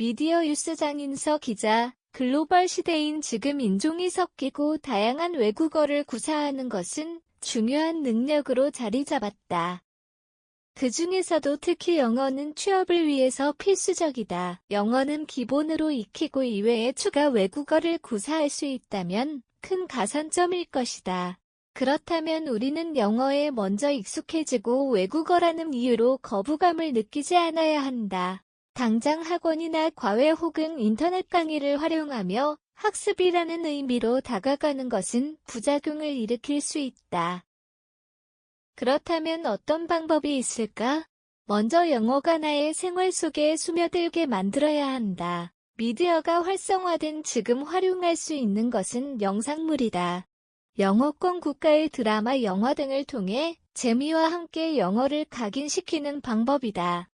미디어 뉴스 장인서 기자, 글로벌 시대인 지금 인종이 섞이고 다양한 외국어를 구사하는 것은 중요한 능력으로 자리 잡았다. 그 중에서도 특히 영어는 취업을 위해서 필수적이다. 영어는 기본으로 익히고 이외에 추가 외국어를 구사할 수 있다면 큰 가산점일 것이다. 그렇다면 우리는 영어에 먼저 익숙해지고 외국어라는 이유로 거부감을 느끼지 않아야 한다. 당장 학원이나 과외 혹은 인터넷 강의를 활용하며 학습이라는 의미로 다가가는 것은 부작용을 일으킬 수 있다. 그렇다면 어떤 방법이 있을까? 먼저 영어가 나의 생활 속에 스며들게 만들어야 한다. 미디어가 활성화된 지금 활용할 수 있는 것은 영상물이다. 영어권 국가의 드라마, 영화 등을 통해 재미와 함께 영어를 각인시키는 방법이다.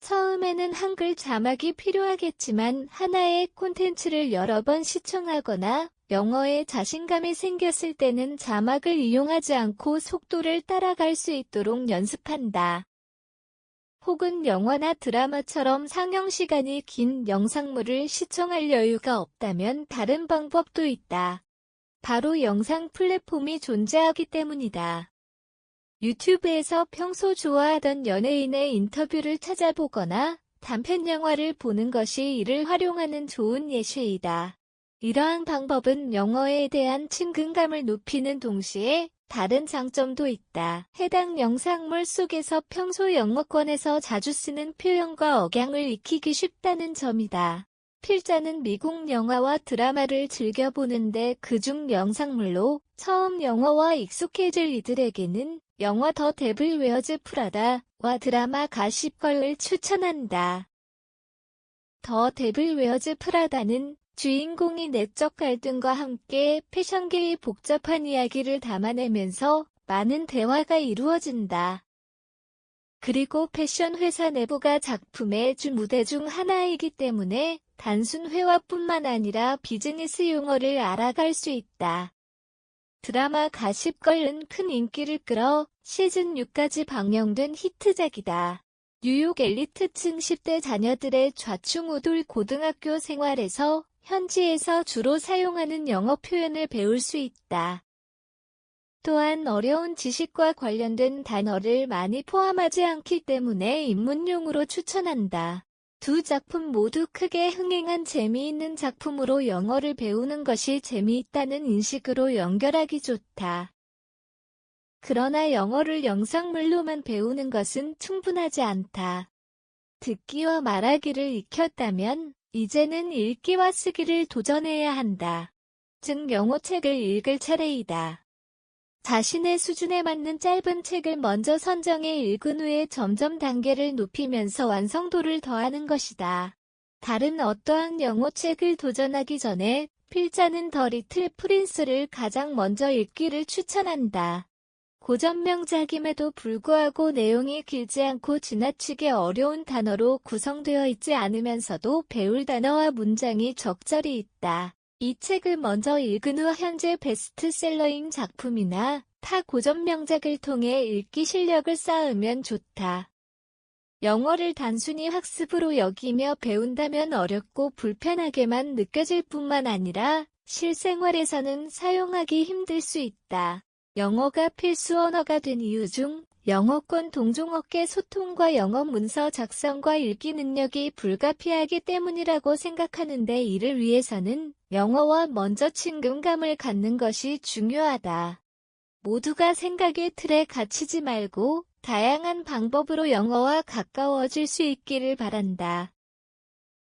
처음에는 한글 자막이 필요하겠지만 하나의 콘텐츠를 여러 번 시청하거나 영어에 자신감이 생겼을 때는 자막을 이용하지 않고 속도를 따라갈 수 있도록 연습한다. 혹은 영화나 드라마처럼 상영 시간이 긴 영상물을 시청할 여유가 없다면 다른 방법도 있다. 바로 영상 플랫폼이 존재하기 때문이다. 유튜브에서 평소 좋아하던 연예인의 인터뷰를 찾아보거나 단편 영화를 보는 것이 이를 활용하는 좋은 예시이다. 이러한 방법은 영어에 대한 친근감을 높이는 동시에 다른 장점도 있다. 해당 영상물 속에서 평소 영어권에서 자주 쓰는 표현과 억양을 익히기 쉽다는 점이다. 필자는 미국 영화와 드라마를 즐겨보는데 그중 영상물로 처음 영어와 익숙해질 이들에게는 영화 더 데블 웨어즈 프라다와 드라마 가십걸을 추천한다. 더 데블 웨어즈 프라다는 주인공이 내적 갈등과 함께 패션계의 복잡한 이야기를 담아내면서 많은 대화가 이루어진다. 그리고 패션 회사 내부가 작품의 주 무대 중 하나이기 때문에 단순 회화뿐만 아니라 비즈니스 용어를 알아갈 수 있다. 드라마 가십걸은 큰 인기를 끌어 시즌 6까지 방영된 히트작이다. 뉴욕 엘리트층 10대 자녀들의 좌충우돌 고등학교 생활에서 현지에서 주로 사용하는 영어 표현을 배울 수 있다. 또한 어려운 지식과 관련된 단어를 많이 포함하지 않기 때문에 입문용으로 추천한다. 두 작품 모두 크게 흥행한 재미있는 작품으로 영어를 배우는 것이 재미있다는 인식으로 연결하기 좋다. 그러나 영어를 영상물로만 배우는 것은 충분하지 않다. 듣기와 말하기를 익혔다면 이제는 읽기와 쓰기를 도전해야 한다. 즉 영어책을 읽을 차례이다. 자신의 수준에 맞는 짧은 책을 먼저 선정해 읽은 후에 점점 단계를 높이면서 완성도를 더하는 것이다. 다른 어떠한 영어 책을 도전하기 전에 필자는 더 리틀 프린스를 가장 먼저 읽기를 추천한다. 고전 명작임에도 불구하고 내용이 길지 않고 지나치게 어려운 단어로 구성되어 있지 않으면서도 배울 단어와 문장이 적절히 있다. 이 책을 먼저 읽은 후 현재 베스트셀러인 작품이나 타 고전 명작을 통해 읽기 실력을 쌓으면 좋다. 영어를 단순히 학습으로 여기며 배운다면 어렵고 불편하게만 느껴질 뿐만 아니라 실생활에서는 사용하기 힘들 수 있다. 영어가 필수 언어가 된 이유 중 영어권 동종업계 소통과 영어 문서 작성과 읽기 능력이 불가피하기 때문이라고 생각하는데 이를 위해서는 영어와 먼저 친근감을 갖는 것이 중요하다. 모두가 생각의 틀에 갇히지 말고 다양한 방법으로 영어와 가까워질 수 있기를 바란다.